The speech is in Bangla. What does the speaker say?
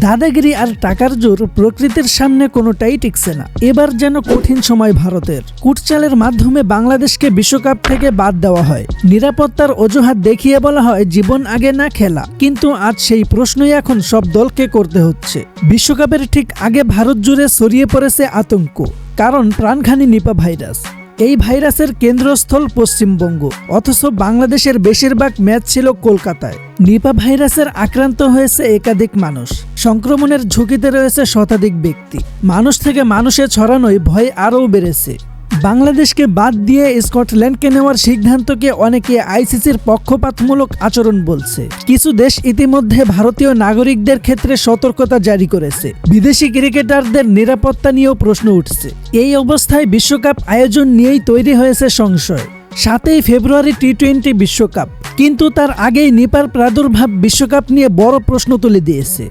দাদাগিরি আর টাকার জোর প্রকৃতির সামনে কোনোটাই টিকছে না। এবার যেন কঠিন সময় ভারতের। কুটচালের মাধ্যমে বাংলাদেশকে বিশ্বকাপ থেকে বাদ দেওয়া হয়। নিরাপত্তার অজুহাত দেখিয়ে বলা হয় জীবন আগে না খেলা। কিন্তু আজ সেই প্রশ্নই এখন সব দলকে করতে হচ্ছে। বিশ্বকাপের ঠিক আগে ভারত জুড়ে ছড়িয়ে পড়েছে আতঙ্ক। কারণ প্রাণঘানী নিপা ভাইরাস। এই ভাইরাসের কেন্দ্রস্থল পশ্চিমবঙ্গ। অথচ বাংলাদেশের বেশিরভাগ ম্যাচ ছিল কলকাতায়। নিপা ভাইরাসের আক্রান্ত হয়েছে একাধিক মানুষ। সংক্রমণের ঝুঁকিতে রয়েছে শতাধিক ব্যক্তি। মানুষ থেকে মানুষে ছড়ানোয় ভয় আরও বেড়েছে। বাংলাদেশকে বাদ দিয়ে স্কটল্যান্ডকে নেওয়ার সিদ্ধান্তকে অনেকে আইসিসির পক্ষপাতমূলক আচরণ বলছে। কিছু দেশ ইতিমধ্যে ভারতীয় নাগরিকদের ক্ষেত্রে সতর্কতা জারি করেছে। বিদেশি ক্রিকেটারদের নিরাপত্তা নিয়েও প্রশ্ন উঠছে। এই অবস্থায় বিশ্বকাপ আয়োজন নিয়েই তৈরি হয়েছে সংশয়। সাতই ফেব্রুয়ারি টি টোয়েন্টি বিশ্বকাপ। কিন্তু তার আগেই নিপার প্রাদুর্ভাব বিশ্বকাপ নিয়ে বড় প্রশ্ন তুলে দিয়েছে।